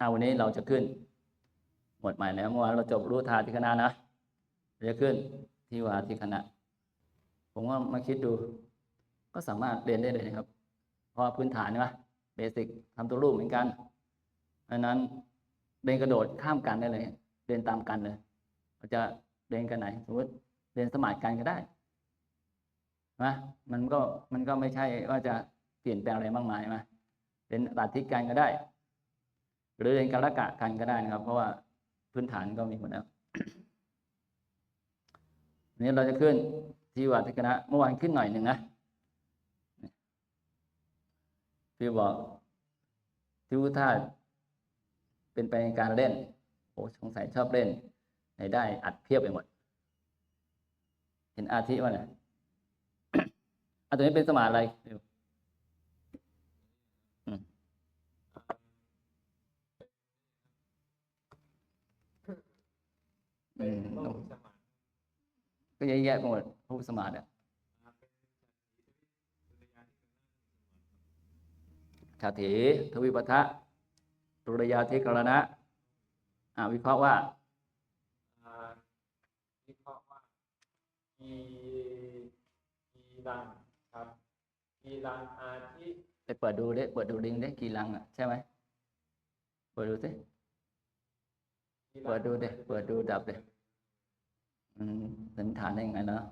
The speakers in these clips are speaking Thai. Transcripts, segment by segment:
อาวันนี้เราจะขึ้น หมดใหม่แล้วเมื่อวานเราจบรู้ทาที่คณะนะเราจะขึ้นที่วาที่คณะ ผมว่ามาคิดดู ก็สามารถเรียนได้เลยนะครับ เพราะพื้นฐานใช่ไหมเบสิกทำตัวรูปเหมือนกันดังนั้นเรียนกระโดดข้ามกันได้เลย เรียนตามกันเลยเราจะเรียนกันไหนสมมติเรียนสมาร์ทกันก็ได้นะมันก็มันก็ไม่ใช่ว่าจะเปลี่ยนแปลงอะไรมากมายมาเรียนตัดทิศกันก็ได้ หรือเรียนการละกะกันก็ได้นะครับ เพราะว่าพื้นฐานก็มีหมดแล้วนี้เราจะขึ้นที่วัดทีคณะเมื่อวานขึ้นหน่อยหนึ่งนะพี่บอกทิวท่าเป็นไปในการเล่นโอ้สงสัยชอบเล่นในได้อัดเพียบไปหมด เห็นอาทิว่าเนี่ยอันตัวนี้เป็นสมาอะไรฟิวอืม อืมต้องก็เยอะแยะไปหมดผู้สมาร์ทอะชาติทวิปทะตุรยาธิกรณะอ่าวิเคราะห์ว่าอ่าวิเคราะห์ว่ากีกีรังครับกีรังอาทิไปเปิดดูดิเปิดดูลิงก์ดิกี่ลังอะใช่ไหมเปิดดูสิกีรัง เปิดดูเดิเปิดดูดับเดิอืมสันฐานได้ยังไงเนาะ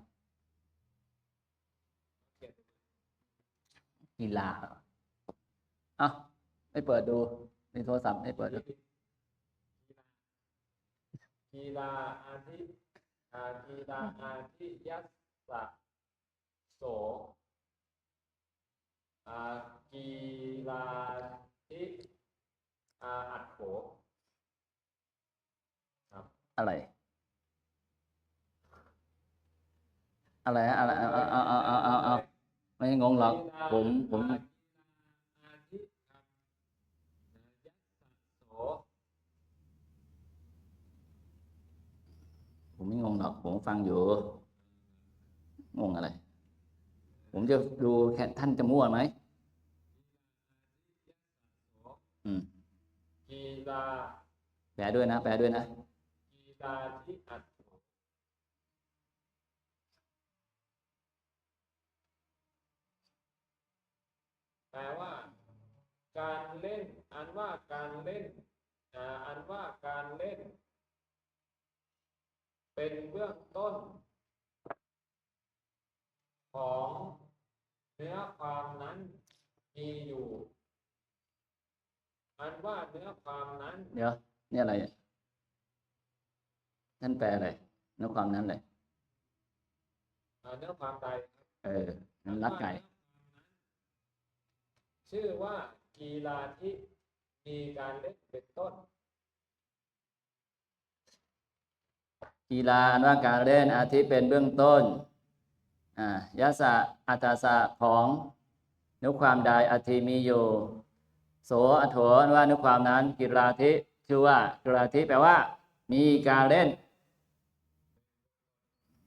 กีฬาเอเอ้าไม่เปิดดู ในโทรศัพท์ไม่เปิดดูกีฬาอาทิกีฬาอาทิยัสสะโสกีฬาทิอาอัดโข อะไร อะไรฮะอะไรเอาเอาเอาเอาเอาเอาไม่งงหรอกผมผมอาทิครับยัสสะโสผมไม่งงหรอกผมฟังอยู่ งงอะไร ผมจะดูแค่ท่านจะมั่วไหมอืมกีฬาแปลด้วยนะ แปลด้วยนะ กีฬาที่อัดโขแปลว่า การเล่น อันว่าการเล่นอันว่าการเล่น เป็นเบื้องต้น ของเนื้อความนั้นมีอยู่ อันว่าเนื้อความนั้น เดี๋ยว นี่อะไรอะ ท่านแปลอะไรเนื้อความนั้นเลยอ่าเนื้อความใดครับเออนั้นรักไก่ชื่อว่ากีฬาที่มีการเล่นเป็นต้น กีฬาอันว่าการเล่นอาทิเป็นเบื้องต้นอ่ายะสะอัตตาสะของนุความใดอาทิมีอยู่โสอโถอันว่านุความนั้นกิราธิชื่อว่ากิราธิแปลว่า มีการเล่น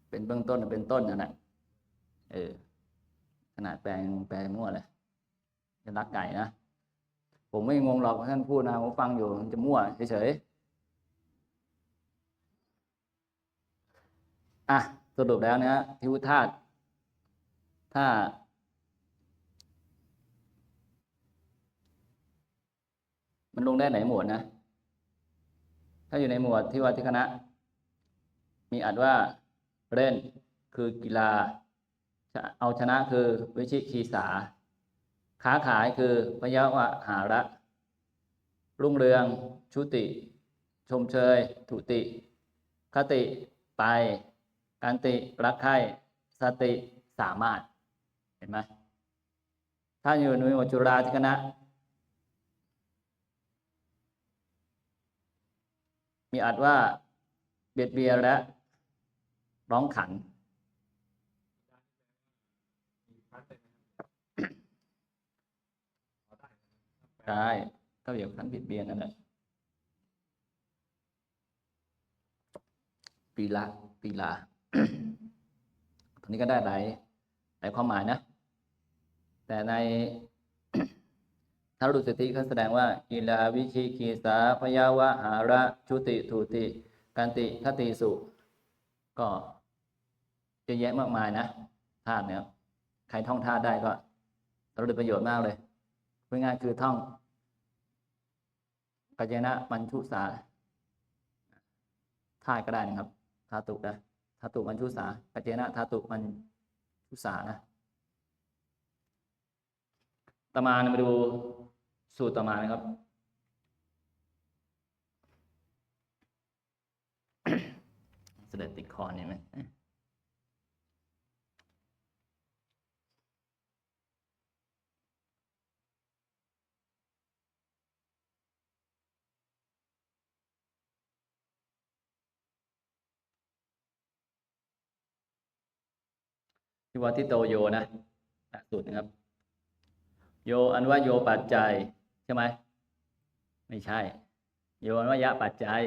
เป็นเบื้องต้นเป็นต้นนั่นแหละเออ ขนาดแปลงแปลงมั่วเลยจะรักไก่นะ ผมไม่งงหรอกท่านพูดนะผมฟังอยู่มันจะมั่วเฉยๆอะสรุปแล้วนะทิวธาตุถ้า มันลงได้ไหนหมวดนะ ถ้าอยู่ในหมวดที่ว่าที่คณะ มีอัดว่า เล่นคือกีฬา เอาชนะคือวิชิคีสา ค้าขายคือพยวะหาระรุ่งเรือง ชุติ ชมเชย ถุติ คติไป การติ รักใคร่สติสามารถ เห็นไหมถ้าอยู่ในหมวจุฬาที่คณะ มีอัดว่าเบียดเบียนและ ร้องขันได้ไหมครับพอได้นะครับใช่ก็เดี๋ยวขันเบียดเบียนนั่นแหละปีละปีละตรงนี้ก็ได้หลายหลายความหมายนะ แต่ในถ้ารุสติเขาแสดงว่าอิลาวิชิกีสาพยาวะหาระชุติทูติ กันติคติสุ ก็ เยอะแยะมากมายนะธาตุเนี่ยใครท่องธาตุได้ก็สำเร็จประโยชน์มากเลยพูดง่ายคือท่องกัจเจนะมัญชุสาธาตุก็ได้นะครับธาตุนะธาตุมัญชุสากัจเจนะธาตุมัญชุสานะตอมามาดูสูตรต่อมานะครับเสด็จติดคอเนี่ยไหม ที่ว่าที่โตโยนะหลักสูตรนะครับ โยอันว่าโยปัจจัยใช่ไหมไม่ใช่ โยอันว่ายะปัจจัย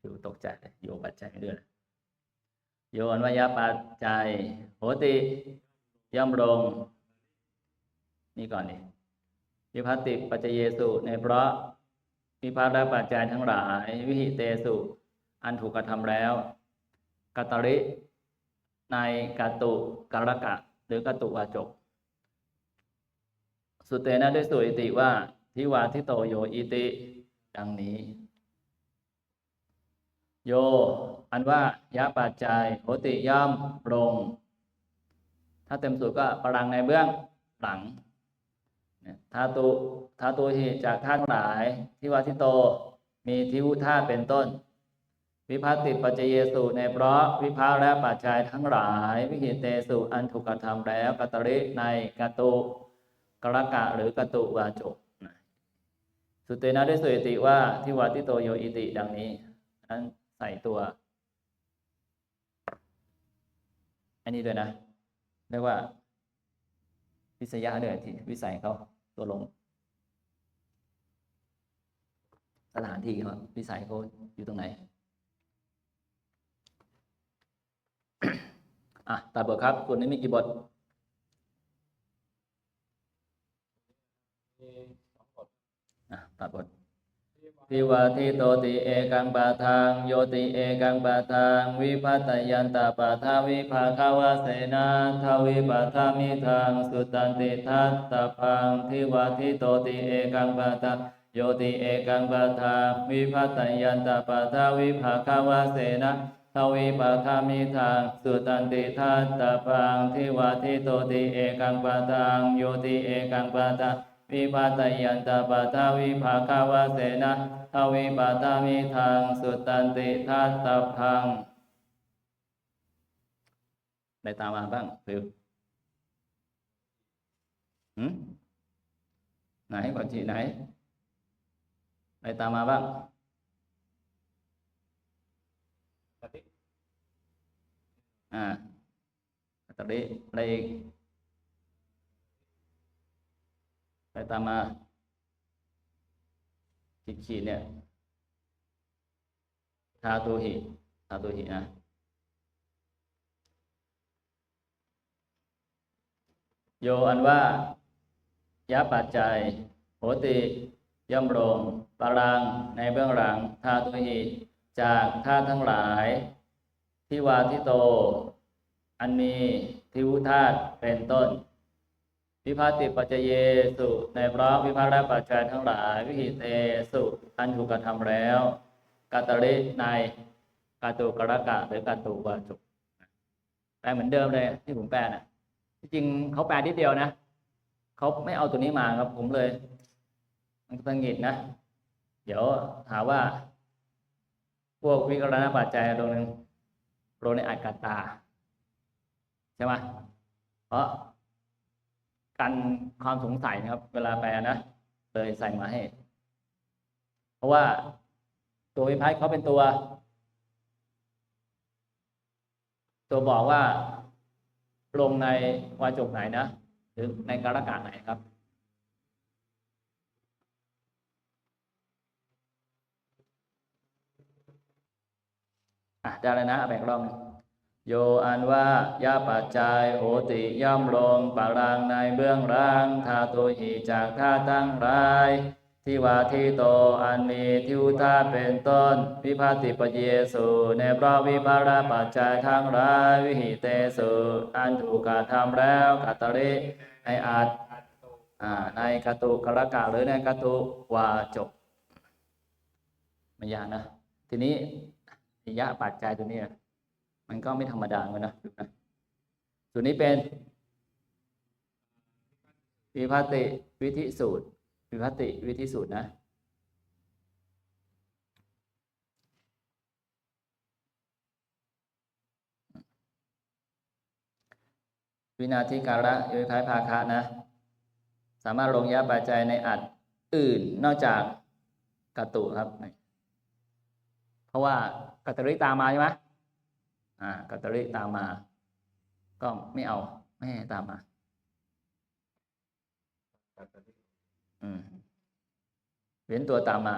อยู่ตกใจโยปัจจัยไม่ด้วยโยอันว่ายะปัจจัยโหติย่อมลงนี่ก่อนนี่วิพัตติปัจเยสุในเพราะวิพัตและปัจจัยทั้งหลาย วิหิเตสุ อันถูกกระทำแล้วกัตริ ในกาตุกรกะ หรือกาตุวาจก สุเตนะด้วยสุอิติว่าทิวาทิโตโยอิติ ดังนี้ โย อันว่ายะปัจจัยโหติย่อมลง ถ้าเต็มสูตรก็ปรังในเบื้องหลังเนี่ยธาตุธาตุหิจากธาตุทั้งหลาย ทิวาทิโตมีทิวุธาเป็นต้น วิภัตติปัจจเยสุในเพราะวิภาและปัจจัยทั้งหลาย วิหิตเตสุอันถูกกระทำแล้วกัตริในกตุกรกะหรือกตุวาจกสุเตนะได้สุอิติว่าที่วัติโตโยอิติดังนี้นั้นใส่ตัว อันนี้ด้วยนะ เรียกว่า วิสยะด้วยที่วิสัยเขาตัวลง สถานที่เขาวิสัยเขาอยู่ตรงไหน อะตัดบทครับคุณนี้มีกี่บทอะตัดบทที่ว่าทิวาทิโตติเอกังปะทังโยติเอกังปะทังวิพัตยันตาปะทาวิภาคาวาเสนาทาวิปะทามิทังสุตันติทัตตพังทิวาทิโตติเอกังปะทังโยติเอกังปะทังวิพัตยันตาปะทาวิภาคาวาเสนา ทวิปะทามิทังสุตันติทัตตพังทิวาทิโตติเอกังปะทังโยติเอกังปะทังวิปัตยันตปะทาวิภาคาวเสนะทวิปัตามิทางสุตันติทัตตพังได้ตามมาบ้างฟิวหืมไหนก่อนทีไหนได้ตามมาบ้าง ปฏิ อ่าตอนนี้อะไรอีกไปตามมาขีดขีดเนี่ยทาตุหิทาตุหินะโยอันว่ายะปัจจัยโหติย่อมลงปรังในเบื้องหลังทาตุหิจากท่าตุทั้งหลาย ทิวาทิโต อันมีทิวุธาตุเป็นต้น วิภาติปัจเยสุ ในพราะวิภาและปัจจัยทั้งหลาย วิหิเตสุอันถูกกระทำแล้วกาตริในกาตุกรกะหรือกาตุวาจุแปลเหมือนเดิมเลยที่ผมแปลนะที่จริงเขาแปลนิดเดียวนะเขาไม่เอาตัวนี้มาครับผมเลย มันตังหงิดนะ เดี๋ยวหาว่า พวกวิกรณปัจจัยตรงนึง โรในอัดกัตตา ใช่ไหมเพราะกันความสงสัยนะครับ เวลาแปลนะเลยใส่มาให้ เพราะว่าตัววิพัฒน์เขาเป็นตัว ตัวบอกว่าลงในวาจกไหนนะ หรือในการกาไหนครับ อะได้แล้วนะแบ่งรองโยอันว่ายาปัจจัยโหติย่อมลงปะรางในเบื้องล่างทาตุหิจากท่าตั้งรายทิวาทิโตอันมีทิวธาเป็นต้น วิภาติปเยสุในพระวิภาระปัจจัยทั้งหลายวิหิเตสุอันถูกกระทำแล้วกัตริให้อาจอัตโตอ่าในกตุกรกะหรือในกตุวาจบไม่ยากนะ ทีนี้ นิยะปัจจัยตัวนี้ มันก็ไม่ธรรมดาเหมือนะดูนะส่วนี้เป็นวิภัติวิธิสูตรวิภัติวิธิสูตรนะวินาทีการะโยคล้ายภาคะนะ สามารถลงยะปัจจัยในอัดอื่นนอกจากกตุครับ เพราะว่ากัตตริตามมาใช่ไหมอ่ากัตตริตามมา ก็ไม่เอาไม่ให้ตามมา อืมเว้นตัวตามมา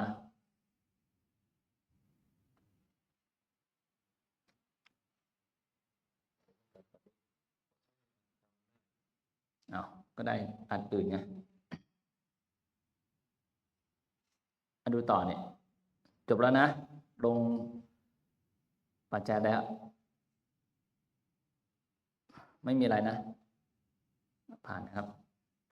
เอาก็ได้อันอื่นไงมาดูต่อเนี่ย จบแล้วนะ ลงปัจจัยแล้ว ไม่มีอะไรนะ ผ่านครับ